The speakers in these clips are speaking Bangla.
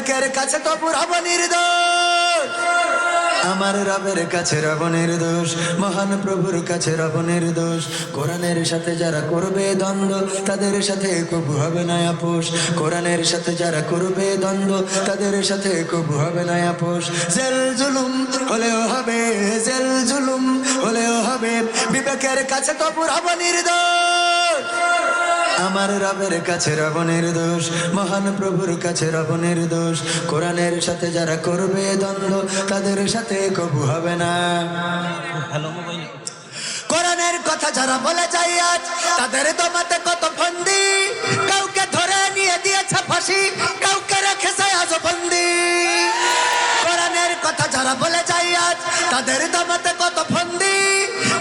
বিবেকের কাছে তো পুরাব নির্দোষ। আমার রবের কাছে রব নির্দোষ, মহান প্রভুর কাছে রব নির্দোষ। কোরআনের সাথে যারা করবে দ্বন্দ্ব, তাদের সাথে কবু হবে না আপোষ। কোরআনের সাথে যারা করবে দ্বন্দ্ব, তাদের সাথে কবু হবে না আপোষ। জেল জুলুম হলেও হবে, জেল জুলুম হলেও হবে। বিবেকের কাছে তো পুরাব নির্দোষ। আমার রবের কাছে রব দোষ, মহান প্রভুর কাছে রব দোষ। কোরআনের সাথে যারা করবে দ্বন্দ্ব, তাদের সাথে কবু হবে না। কোরআনের কথা যারা বলে যাই আজ, তাদের তোমাতে কত ফন্দি। কাউকে ধরে নিয়ে দিয়েছে ফাঁসি, কাউকে রেখেছে আজ বন্দি কোরআনের কথা যারা বলে যাই আজ, তাদের দমাতে কত ফন্দি।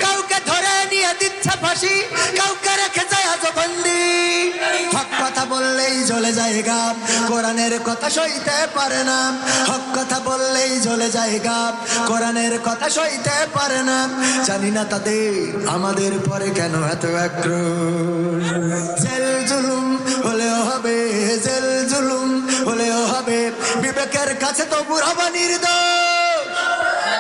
কাউকে ধরে নিয়ে দিচ্ছে ফাঁসি, কাউকে রেখেছে আজ বললেই জ্বলে যায় গাম কোরআনের কথা সইতে পারে না। হক কথা বললেই জ্বলে যায় গাম কোরআনের কথা সইতে পারে না। জানি না তাদের আমাদের পরে কেন এত আক্রোশ। জেল জুলুম হলেও হবে, জেল জুলুম হলেও হবে। বিবেকের কাছে তো বুড়াবা নির্দোষ।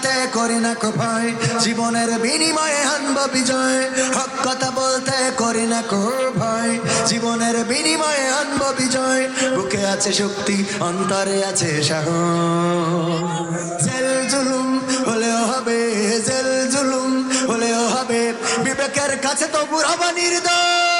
বলতে করি না কো ভয় জীবনের বিনিময়ে আনব বিজয়। হক কথা বলতে করি না কো ভয় জীবনের বিনিময়ে আনব বিজয়। বুকে আছে শক্তি, অন্তরে আছে সাহস। জেল জুলুম হলেও হবে, জেল জুলুম হলেও হবে। বিবেকের কাছে তো বুড়াবা নির্দোষ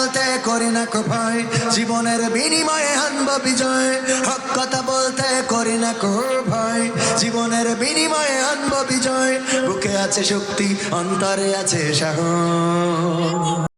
বলতে করি না কো ভয় জীবনের বিনিময়ে হানব বিজয়। হক কথা বলতে করি না ভয় জীবনের বিনিময়ে হানব বিজয়। বুকে আছে শক্তি, অন্তরে আছে সাহস।